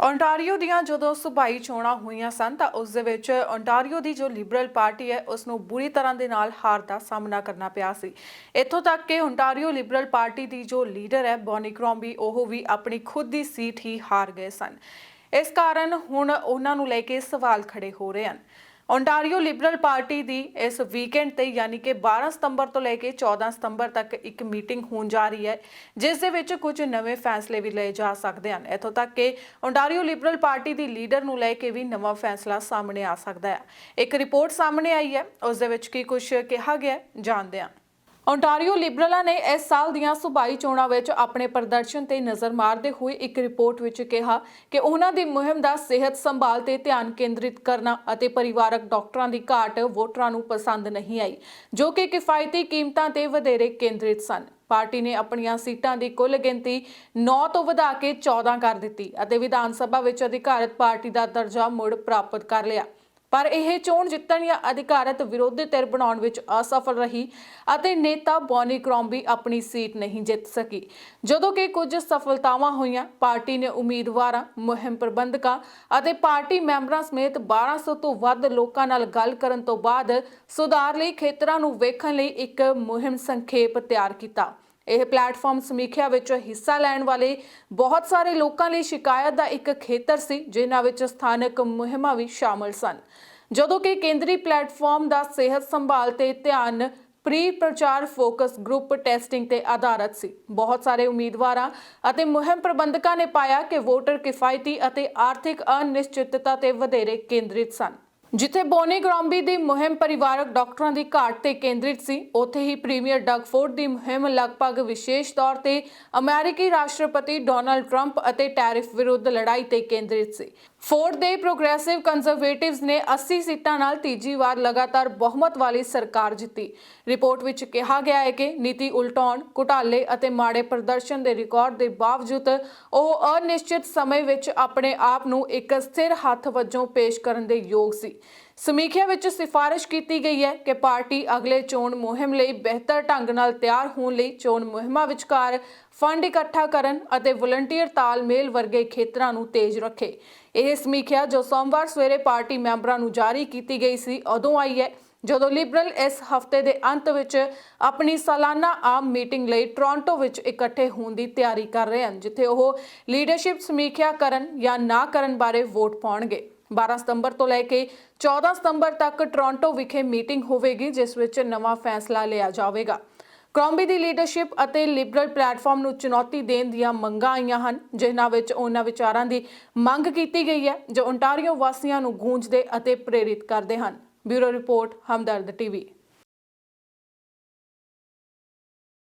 Ontario ਦੀਆਂ ਜਦੋਂ ਸੁਬਾਈ ਚੋਣਾਂ ਹੋਈਆਂ ਸਨ ਤਾਂ ਉਸ ਦੇ ਵਿੱਚ ਓਨਟਾਰੀਓ ਦੀ ਜੋ ਲਿਬਰਲ ਪਾਰਟੀ ਹੈ, ਉਸ ਨੂੰ ਬੁਰੀ ਤਰ੍ਹਾਂ ਦੇ ਨਾਲ ਹਾਰ ਦਾ ਸਾਹਮਣਾ ਕਰਨਾ ਪਿਆ ਸੀ। ਇੱਥੋਂ ਤੱਕ ਕਿ ਓਨਟਾਰੀਓ ਲਿਬਰਲ ਪਾਰਟੀ ਦੀ ਜੋ ਲੀਡਰ ਹੈ ਬੋਨੀ ਕ੍ਰੋਮਬੀ ਉਹ ਵੀ ਆਪਣੀ ਖੁਦ ਦੀ ਸੀਟ ਹੀ ਹਾਰ ਗਏ ਸਨ। ਇਸ ਕਾਰਨ ਹੁਣ ਉਹਨਾਂ ਨੂੰ ਲੈ ਕੇ ਸਵਾਲ ਖੜੇ ਹੋ ਰਹੇ ਹਨ। ਓਨਟਾਰੀਓ ਲਿਬਰਲ ਪਾਰਟੀ ਦੀ ਇਸ ਵੀਕਐਂਡ ਤੇ ਯਾਨੀ ਕਿ 12 ਸਤੰਬਰ ਤੋਂ ਲੈ ਕੇ 14 ਸਤੰਬਰ ਤੱਕ ਇੱਕ ਮੀਟਿੰਗ ਹੋਣ ਜਾ ਰਹੀ ਹੈ, ਜਿਸ ਦੇ ਵਿੱਚ ਕੁਝ ਨਵੇਂ ਫੈਸਲੇ ਵੀ ਲਏ ਜਾ ਸਕਦੇ ਹਨ। ਇੱਥੋਂ ਤੱਕ ਕਿ ਓਨਟਾਰੀਓ ਲਿਬਰਲ ਪਾਰਟੀ ਦੀ ਲੀਡਰ ਨੂੰ ਲੈ ਕੇ ਵੀ ਨਵਾਂ ਫੈਸਲਾ ਸਾਹਮਣੇ ਆ ਸਕਦਾ ਹੈ। ਇੱਕ ਰਿਪੋਰਟ ਸਾਹਮਣੇ ਆਈ ਹੈ, ਉਸ ਦੇ ਵਿੱਚ ਕੀ ਕੁਝ ਕਿਹਾ ਗਿਆ ਜਾਣਦੇ ਹਾਂ। ਓਨਟਾਰੀਓ ਲਿਬਰਲਾਂ ਨੇ ਇਸ ਸਾਲ ਦੀਆਂ ਸੁਬਾਈ ਚੋਣਾਂ ਵਿੱਚ ਆਪਣੇ ਪ੍ਰਦਰਸ਼ਨ ਤੇ ਨਜ਼ਰ ਮਾਰਦੇ ਹੋਏ ਇੱਕ ਰਿਪੋਰਟ ਵਿੱਚ ਕਿਹਾ ਕਿ ਉਹਨਾਂ ਦੀ ਮੁਹਿੰਮ ਦਾ ਸਿਹਤ ਸੰਭਾਲ ਤੇ ਧਿਆਨ ਕੇਂਦਰਿਤ ਕਰਨਾ ਅਤੇ ਪਰਿਵਾਰਕ ਡਾਕਟਰਾਂ ਦੀ ਘਾਟ ਵੋਟਰਾਂ ਨੂੰ ਪਸੰਦ ਨਹੀਂ ਆਈ, ਜੋ ਕਿ ਕਿਫਾਇਤੀ ਕੀਮਤਾਂ ਤੇ ਵਧੇਰੇ ਕੇਂਦਰਿਤ ਸਨ। ਪਾਰਟੀ ਨੇ ਆਪਣੀਆਂ ਸੀਟਾਂ ਦੀ ਕੁੱਲ ਗਿਣਤੀ 9 ਤੋਂ ਵਧਾ ਕੇ 14 ਕਰ ਦਿੱਤੀ ਅਤੇ ਵਿਧਾਨ ਸਭਾ ਵਿੱਚ ਅਧਿਕਾਰਤ ਪਾਰਟੀ ਦਾ ਦਰਜਾ ਮੁੜ ਪ੍ਰਾਪਤ ਕਰ ਲਿਆ। ਪਰ ਇਹ ਚੋਣ ਜਿੱਤਣ ਜਾਂ ਅਧਿਕਾਰਤ ਵਿਰੋਧੀ ਧਿਰ ਬਣਾਉਣ ਵਿੱਚ ਅਸਫਲ ਰਹੀ ਅਤੇ ਨੇਤਾ ਬੌਨੀ ਕ੍ਰੋਮਬੀ ਆਪਣੀ ਸੀਟ ਨਹੀਂ ਜਿੱਤ ਸਕੀ। ਜਦੋਂ ਕਿ ਕੁਝ ਸਫਲਤਾਵਾਂ ਹੋਈਆਂ, ਪਾਰਟੀ ਨੇ ਉਮੀਦਵਾਰਾਂ, ਮੁਹਿੰਮ ਪ੍ਰਬੰਧਕਾਂ ਅਤੇ ਪਾਰਟੀ ਮੈਂਬਰਾਂ ਸਮੇਤ 1200 ਤੋਂ ਵੱਧ ਲੋਕਾਂ ਨਾਲ ਗੱਲ ਕਰਨ ਤੋਂ ਬਾਅਦ ਸੁਧਾਰ ਲਈ ਖੇਤਰਾਂ ਨੂੰ ਵੇਖਣ ਲਈ ਇੱਕ ਮੁਹਿੰਮ ਸੰਖੇਪ ਤਿਆਰ ਕੀਤਾ। ਇਹ ਪਲੇਟਫਾਰਮ ਸਮੀਖਿਆ ਵਿੱਚ ਹਿੱਸਾ ਲੈਣ ਵਾਲੇ ਬਹੁਤ ਸਾਰੇ ਲੋਕਾਂ ਲਈ ਸ਼ਿਕਾਇਤ ਦਾ ਇੱਕ ਖੇਤਰ ਸੀ, ਜਿਨ੍ਹਾਂ ਵਿੱਚ ਸਥਾਨਕ ਮੁਹਿੰਮਾਂ ਵੀ ਸ਼ਾਮਲ ਸਨ। ਜਦੋਂ ਕਿ ਕੇਂਦਰੀ ਪਲੇਟਫਾਰਮ ਦਾ ਸਿਹਤ ਸੰਭਾਲ ਤੇ ਧਿਆਨ ਪ੍ਰੀ ਪ੍ਰਚਾਰ ਫੋਕਸ ਗਰੁੱਪ ਟੈਸਟਿੰਗ ਤੇ ਆਧਾਰਿਤ ਸੀ। ਬਹੁਤ ਸਾਰੇ ਉਮੀਦਵਾਰਾਂ ਅਤੇ ਮੁਹਿੰਮ ਪ੍ਰਬੰਧਕਾਂ ਨੇ ਪਾਇਆ ਕਿ ਵੋਟਰ ਕਿਫਾਇਤੀ ਅਤੇ ਆਰਥਿਕ ਅਨਿਸ਼ਚਿਤਤਾ ਤੇ ਵਧੇਰੇ ਕੇਂਦਰਿਤ ਸਨ। ਜਿੱਥੇ ਬੋਨੀ ਗ੍ਰਾਂਬੀ ਦੀ ਮੁਹਿੰਮ ਪਰਿਵਾਰਕ ਡਾਕਟਰਾਂ ਦੀ ਘਾਟ ਤੇ ਕੇਂਦਰਿਤ ਸੀ, ਉੱਥੇ ਹੀ ਪ੍ਰੀਮੀਅਰ ਡਗ ਫੋਰਡ ਦੀ ਮੁਹਿੰਮ ਲਗਭਗ ਵਿਸ਼ੇਸ਼ ਤੌਰ ਤੇ ਅਮਰੀਕੀ ਰਾਸ਼ਟਰਪਤੀ ਡੋਨਲਡ ਟਰੰਪ ਅਤੇ ਟੈਰਿਫ ਵਿਰੁੱਧ ਲੜਾਈ ਤੇ ਕੇਂਦਰਿਤ ਸੀ। ਫੋਰਡ ਦੇ ਪ੍ਰੋਗਰੈਸਿਵ ਕੰਜ਼ਰਵੇਟਿਵਸ ਨੇ 80 ਸੀਟਾਂ ਨਾਲ ਤੀਜੀ ਵਾਰ ਲਗਾਤਾਰ ਬਹੁਮਤ ਵਾਲੀ ਸਰਕਾਰ ਜਿੱਤੀ। ਰਿਪੋਰਟ ਵਿੱਚ ਕਿਹਾ ਗਿਆ ਹੈ ਕਿ ਨੀਤੀ ਉਲਟਾਉਣ, ਘੁਟਾਲੇ ਅਤੇ ਮਾੜੇ ਪ੍ਰਦਰਸ਼ਨ ਦੇ ਰਿਕਾਰਡ ਦੇ ਬਾਵਜੂਦ ਉਹ ਅਨਿਸ਼ਚਿਤ ਸਮੇਂ ਵਿੱਚ ਆਪਣੇ ਆਪ ਨੂੰ ਇੱਕ ਸਥਿਰ ਹੱਥ ਵਜੋਂ ਪੇਸ਼ ਕਰਨ ਦੇ ਯੋਗ ਸੀ। ਸਮੀਖਿਆ ਵਿੱਚ ਸਿਫਾਰਿਸ਼ ਕੀਤੀ ਗਈ ਹੈ ਕਿ ਪਾਰਟੀ ਅਗਲੇ ਚੋਣ ਮੁਹਿੰਮ ਲਈ ਬਿਹਤਰ ਢੰਗ ਨਾਲ ਤਿਆਰ ਹੋਣ ਲਈ ਚੋਣ ਮੁਹਿੰਮਾਂ ਵਿਚਕਾਰ ਫੰਡ ਇਕੱਠਾ ਕਰਨ ਅਤੇ ਵਲੰਟੀਅਰ ਤਾਲਮੇਲ ਵਰਗੇ ਖੇਤਰਾਂ ਨੂੰ ਤੇਜ਼ ਰੱਖੇ। ਇਹ ਸਮੀਖਿਆ ਜੋ ਸੋਮਵਾਰ ਸਵੇਰੇ ਪਾਰਟੀ ਮੈਂਬਰਾਂ ਨੂੰ ਜਾਰੀ ਕੀਤੀ ਗਈ ਸੀ, ਉਦੋਂ ਆਈ ਹੈ, ਜਦੋਂ ਲਿਬਰਲ ਇਸ ਹਫ਼ਤੇ ਦੇ ਅੰਤ ਵਿੱਚ ਆਪਣੀ ਸਾਲਾਨਾ ਆਮ ਮੀਟਿੰਗ ਲਈ ਟੋਰਾਂਟੋ ਵਿੱਚ ਇਕੱਠੇ ਹੋਣ ਦੀ ਤਿਆਰੀ ਕਰ ਰਹੇ ਹਨ, ਜਿੱਥੇ ਉਹ ਲੀਡਰਸ਼ਿਪ ਸਮੀਖਿਆ ਕਰਨ ਜਾਂ ਨਾ ਕਰਨ ਬਾਰੇ ਵੋਟ ਪਾਉਣਗੇ। 12 ਸਤੰਬਰ ਤੋਂ ਲੈ ਕੇ 14 ਸਤੰਬਰ ਤੱਕ ਟੋਰਾਂਟੋ ਵਿਖੇ ਮੀਟਿੰਗ ਹੋਵੇਗੀ, ਜਿਸ ਵਿੱਚ ਨਵਾਂ ਫੈਸਲਾ ਲਿਆ ਜਾਵੇਗਾ। ਕ੍ਰੋਮਬੀ ਦੀ ਲੀਡਰਸ਼ਿਪ ਅਤੇ ਲਿਬਰਲ ਪਲੇਟਫਾਰਮ ਨੂੰ ਚੁਣੌਤੀ ਦੇਣ ਦੀਆਂ ਮੰਗਾਂ ਆਈਆਂ ਹਨ, ਜਿਨ੍ਹਾਂ ਵਿੱਚ ਉਹਨਾਂ ਵਿਚਾਰਾਂ ਦੀ ਮੰਗ ਕੀਤੀ ਗਈ ਹੈ, ਜੋ ਓਨਟਾਰੀਓ ਵਾਸੀਆਂ ਨੂੰ ਗੂੰਜਦੇ ਅਤੇ ਪ੍ਰੇਰਿਤ ਕਰਦੇ ਹਨ। ਬਿਊਰੋ ਰਿਪੋਰਟ, ਹਮਦਰਦ ਟੀਵੀ